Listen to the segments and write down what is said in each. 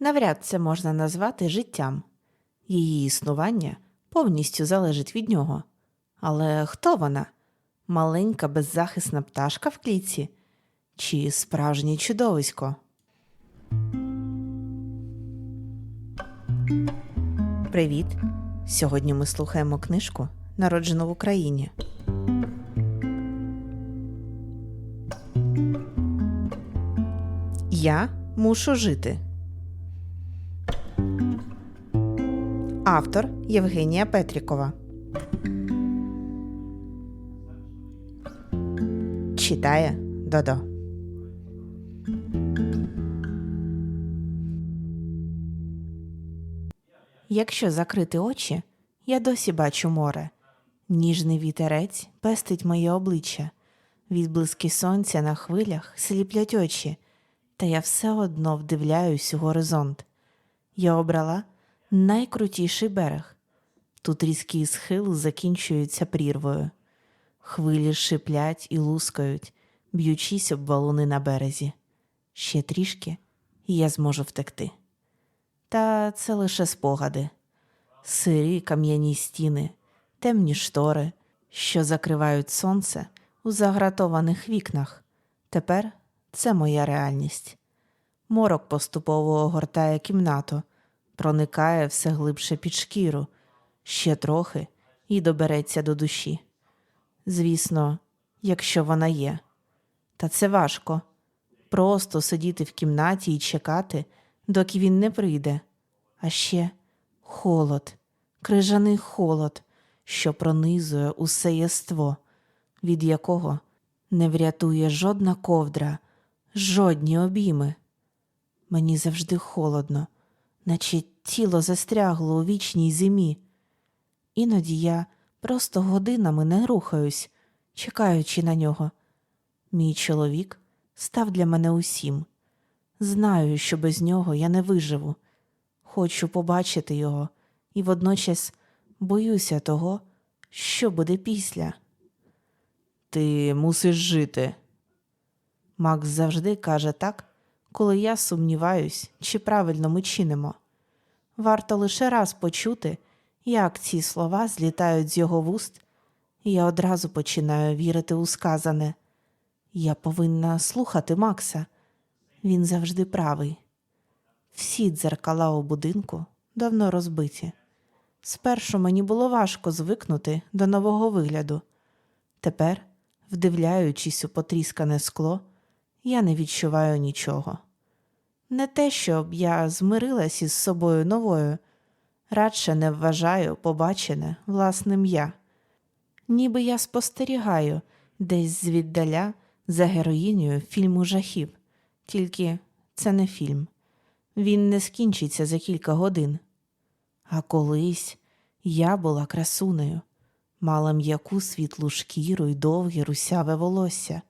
Навряд це можна назвати життям. Її існування повністю залежить від нього. Але хто вона? Маленька беззахисна пташка в клітці? Чи справжнє чудовисько? Привіт! Сьогодні ми слухаємо книжку Народжено в Україні. Я мушу жити. Автор Євгенія Петрікова. Читає Додо. Якщо закрити очі, я досі бачу море. Ніжний вітерець пестить моє обличчя. Відблиски сонця на хвилях сліплять очі, та я все одно вдивляюсь у горизонт. Я обрала найкрутіший берег. Тут різкі схили закінчуються прірвою. Хвилі шиплять і лускають, б'ючись об валуни на березі. Ще трішки, і я зможу втекти. Та це лише спогади, сирі кам'яні стіни, темні штори, що закривають сонце у загратованих вікнах. Тепер це моя реальність. Морок поступово огортає кімнату, проникає все глибше під шкіру, ще трохи і добереться до душі. Звісно, якщо вона є. Та це важко просто сидіти в кімнаті і чекати, доки він не прийде. А ще холод, крижаний холод, що пронизує усе єство, від якого не врятує жодна ковдра, жодні обійми. Мені завжди холодно, наче тіло застрягло у вічній зимі. Іноді я просто годинами не рухаюсь, чекаючи на нього. Мій чоловік став для мене усім. Знаю, що без нього я не виживу. Хочу побачити його і водночас боюся того, що буде після. Ти мусиш жити. Макс завжди каже так, коли я сумніваюсь, чи правильно ми чинимо. Варто лише раз почути, як ці слова злітають з його вуст, і я одразу починаю вірити у сказане. Я повинна слухати Макса. Він завжди правий. Всі дзеркала у будинку давно розбиті. Спершу мені було важко звикнути до нового вигляду. Тепер, вдивляючись у потріскане скло, я не відчуваю нічого. Не те, щоб я змирилась із собою новою, радше не вважаю побачене власним я. Ніби я спостерігаю десь звіддаля за героїнею фільму жахів, тільки це не фільм. Він не скінчиться за кілька годин. А колись я була красунею, мала м'яку світлу шкіру й довге русяве волосся.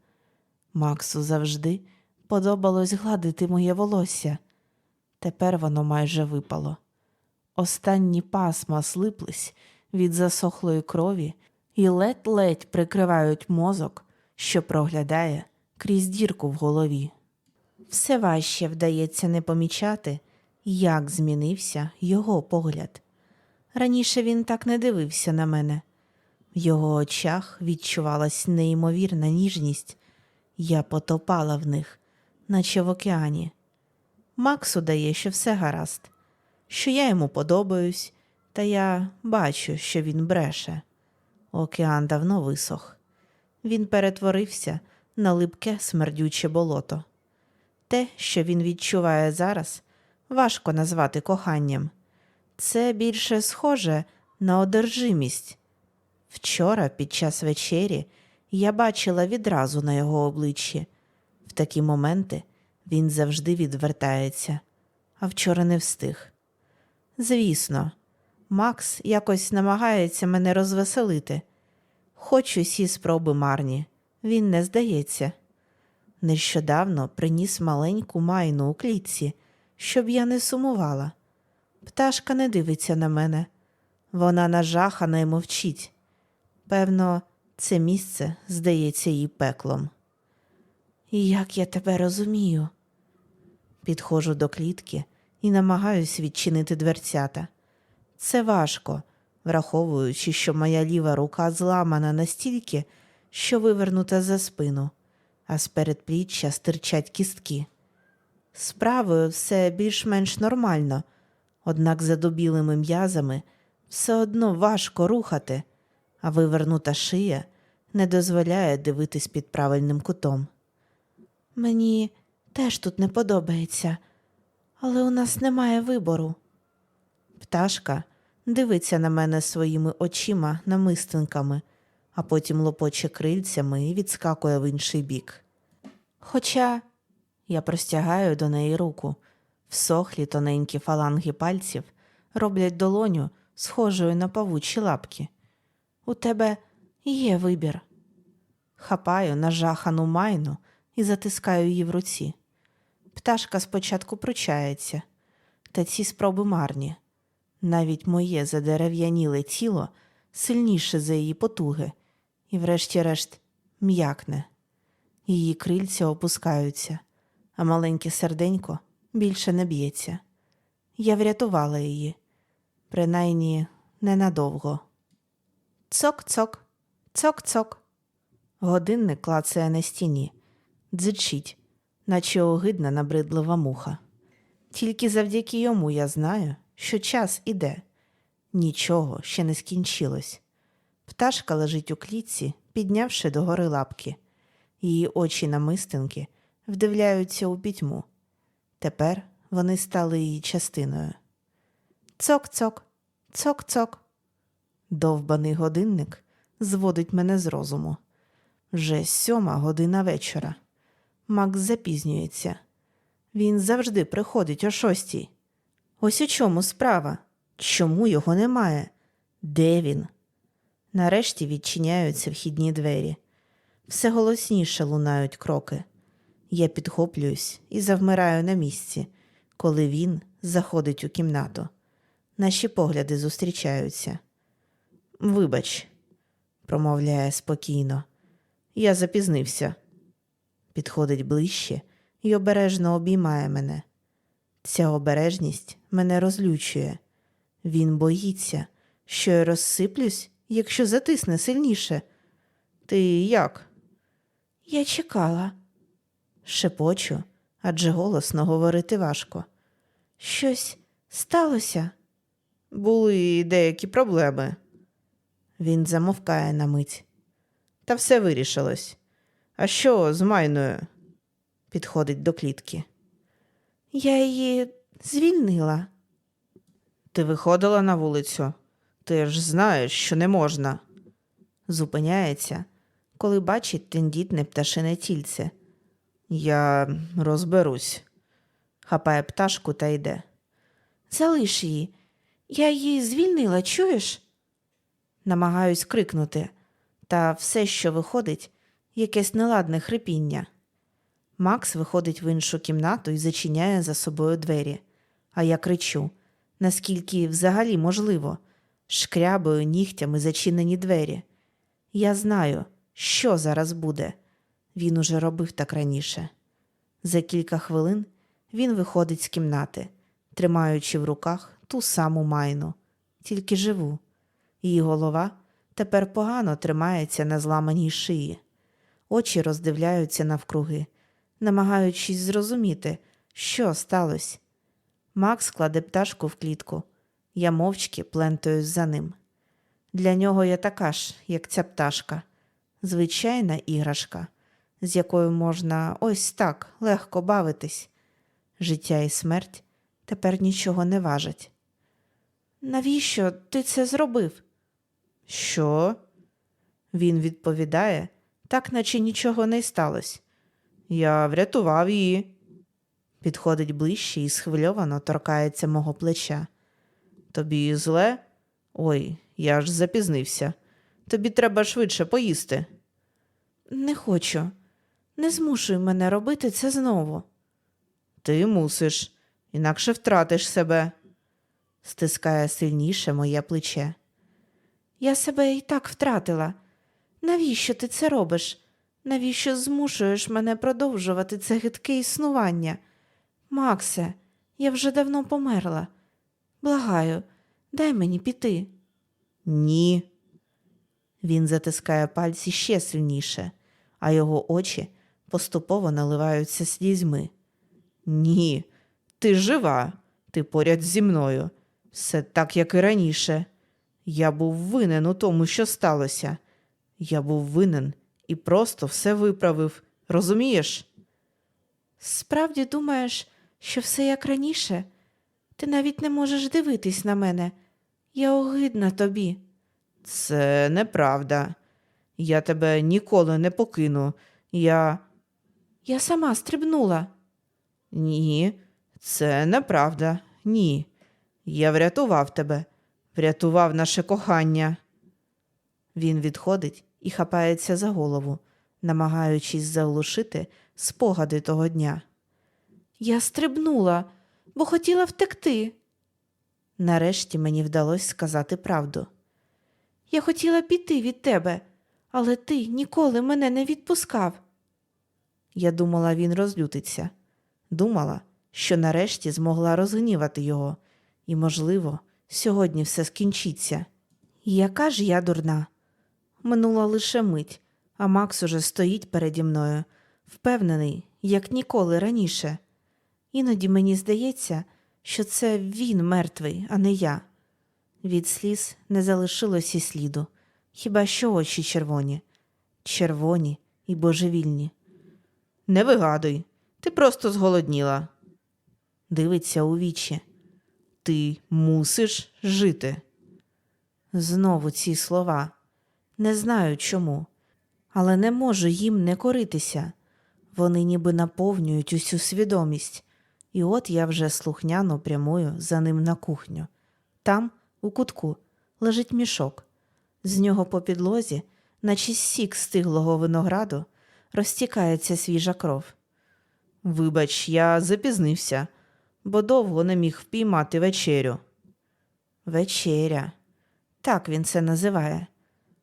Максу завжди подобалось гладити моє волосся. Тепер воно майже випало. Останні пасма слиплись від засохлої крові і ледь-ледь прикривають мозок, що проглядає крізь дірку в голові. Все важче вдається не помічати, як змінився його погляд. Раніше він так не дивився на мене. В його очах відчувалась неймовірна ніжність. Я потопала в них, наче в океані. Максу дає, що все гаразд, що я йому подобаюсь, та я бачу, що він бреше. Океан давно висох. Він перетворився на липке смердюче болото. Те, що він відчуває зараз, важко назвати коханням. Це більше схоже на одержимість. Вчора, під час вечері, я бачила відразу на його обличчі. В такі моменти він завжди відвертається, а вчора не встиг. Звісно, Макс якось намагається мене розвеселити. Хоч усі спроби марні, він не здається. Нещодавно приніс маленьку майну у клітці, щоб я не сумувала. Пташка не дивиться на мене. Вона нажахана й мовчить. Певно, це місце здається їй пеклом. Як я тебе розумію? Підходжу до клітки і намагаюсь відчинити дверцята. Це важко, враховуючи, що моя ліва рука зламана настільки, що вивернута за спину, а з передпліччя стирчать кістки. З правою все більш-менш нормально, однак за добілими м'язами все одно важко рухати, а вивернута шия не дозволяє дивитись під правильним кутом. Мені теж тут не подобається, але у нас немає вибору. Пташка дивиться на мене своїми очима намистинками, а потім лопоче крильцями і відскакує в інший бік. Хоча я простягаю до неї руку, всохлі тоненькі фаланги пальців роблять долоню схожою на павучі лапки. У тебе є вибір. Хапаю нажахану майну і затискаю її в руці. Пташка спочатку пручається, та ці спроби марні. Навіть моє задерев'яніле тіло сильніше за її потуги, і, врешті-решт, м'якне. Її крильця опускаються, а маленьке серденько більше не б'ється. Я врятувала її, принаймні ненадовго. Цок-цок, цок-цок. Годинник клацає на стіні, дзичить, наче огидна набридлива муха. Тільки завдяки йому я знаю, що час іде. Нічого ще не скінчилось. Пташка лежить у клітці, піднявши догори лапки. Її очі намистинки вдивляються у пітьму. Тепер вони стали її частиною. Цок-цок, цок-цок. Довбаний годинник зводить мене з розуму. Вже сьома година вечора. Макс запізнюється. Він завжди приходить о шостій. Ось у чому справа. Чому його немає? Де він? Нарешті відчиняються вхідні двері. Все голосніше лунають кроки. Я підхоплююсь і завмираю на місці, коли він заходить у кімнату. Наші погляди зустрічаються. Вибач, промовляє спокійно. Я запізнився. Підходить ближче і обережно обіймає мене. Ця обережність мене розлючує. Він боїться, що я розсиплюсь, якщо затисне сильніше. Ти як? Я чекала. Шепочу, адже голосно говорити важко. Щось сталося. Були деякі проблеми. Він замовкає на мить. Та все вирішилось. А що з майною? Підходить до клітки. Я її звільнила. Ти виходила на вулицю? Ти ж знаєш, що не можна. Зупиняється, коли бачить тендітне пташине тільце. Я розберусь. Хапає пташку та йде. Залиш її. Я її звільнила, чуєш? Намагаюсь крикнути, та все, що виходить, якесь неладне хрипіння. Макс виходить в іншу кімнату і зачиняє за собою двері, а я кричу, наскільки взагалі можливо, шкрябаю нігтями зачинені двері. Я знаю, що зараз буде. Він уже робив так раніше. За кілька хвилин він виходить з кімнати, тримаючи в руках ту саму майну, тільки живу. Її голова тепер погано тримається на зламаній шиї. Очі роздивляються навкруги, намагаючись зрозуміти, що сталося. Макс кладе пташку в клітку. Я мовчки плентаюсь за ним. Для нього я така ж, як ця пташка, звичайна іграшка, з якою можна ось так легко бавитись. Життя і смерть тепер нічого не важать. Навіщо ти це зробив? Що? Він відповідає, так наче нічого не сталося. Я врятував її. Підходить ближче і схвильовано торкається мого плеча. Тобі зле? Ой, я ж запізнився. Тобі треба швидше поїсти. Не хочу. Не змушуй мене робити це знову. Ти мусиш, інакше втратиш себе, стискає сильніше моє плече. Я себе і так втратила. Навіщо ти це робиш? Навіщо змушуєш мене продовжувати це гидке існування? Максе, Я вже давно померла. Благаю, дай мені піти. Ні. Він затискає пальці ще сильніше, а його очі поступово наливаються слізьми. Ні, ти жива, ти поряд зі мною. Все так, як і раніше. Я був винен у тому, що сталося. Я був винен і просто все виправив. Розумієш? Справді думаєш, що все як раніше? Ти навіть не можеш дивитись на мене. Я огидна тобі. Це неправда. Я тебе ніколи не покину. Я. Я сама стрибнула. Ні, це неправда. Ні. Я врятував тебе, врятував наше кохання. Він відходить і хапається за голову, намагаючись заглушити спогади того дня. Я стрибнула, бо хотіла втекти. Нарешті мені вдалося сказати правду. Я хотіла піти від тебе, але ти ніколи мене не відпускав. Я думала, він розлютиться. Думала, що нарешті змогла розгнівати його, і, можливо, сьогодні все скінчиться. Яка ж я дурна? Минула лише мить, а Макс уже стоїть переді мною, впевнений, як ніколи раніше. Іноді мені здається, що це він мертвий, а не я. Від сліз не залишилось і сліду, хіба що очі червоні, червоні і божевільні. Не вигадуй, ти просто зголодніла. Дивиться у вічі. Ти мусиш жити. Знову ці слова. Не знаю чому, але не можу їм не коритися. Вони ніби наповнюють усю свідомість, і от я вже слухняно прямую за ним на кухню. Там, у кутку, лежить мішок. З нього по підлозі, наче сік стиглого винограду, розтікається свіжа кров. Вибач, я запізнився, бо довго не міг впіймати вечерю. Вечеря. Так він це називає.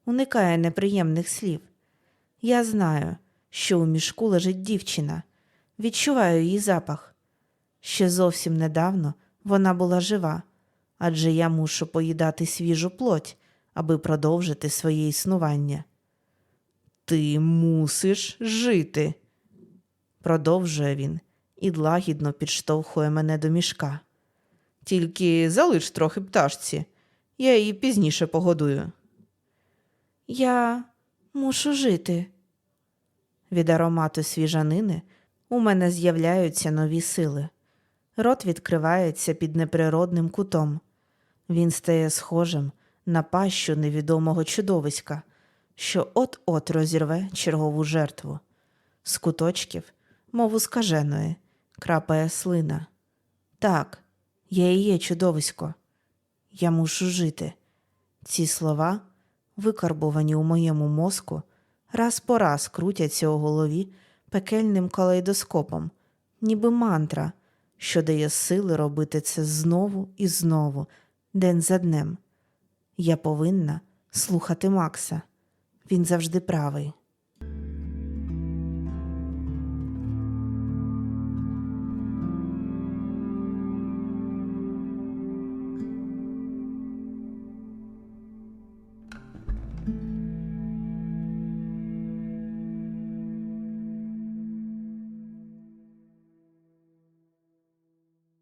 Уникає неприємних слів. Я знаю, що у мішку лежить дівчина, відчуваю її запах. Ще зовсім недавно вона була жива, адже я мушу поїдати свіжу плоть, аби продовжити своє існування. Ти мусиш жити, продовжує він і лагідно підштовхує мене до мішка. Тільки залиш трохи пташці, я її пізніше погодую. Я мушу жити. Від аромату свіжанини у мене з'являються нові сили. Рот відкривається під неприродним кутом. Він стає схожим на пащу невідомого чудовиська, що от-от розірве чергову жертву. З куточків, мову скаженої, крапає слина. Так, я і є чудовисько. Я мушу жити. Ці слова, викарбовані у моєму мозку, раз по раз крутяться у голові пекельним калейдоскопом, ніби мантра, що дає сили робити це знову і знову, день за днем. Я повинна слухати Макса. Він завжди правий.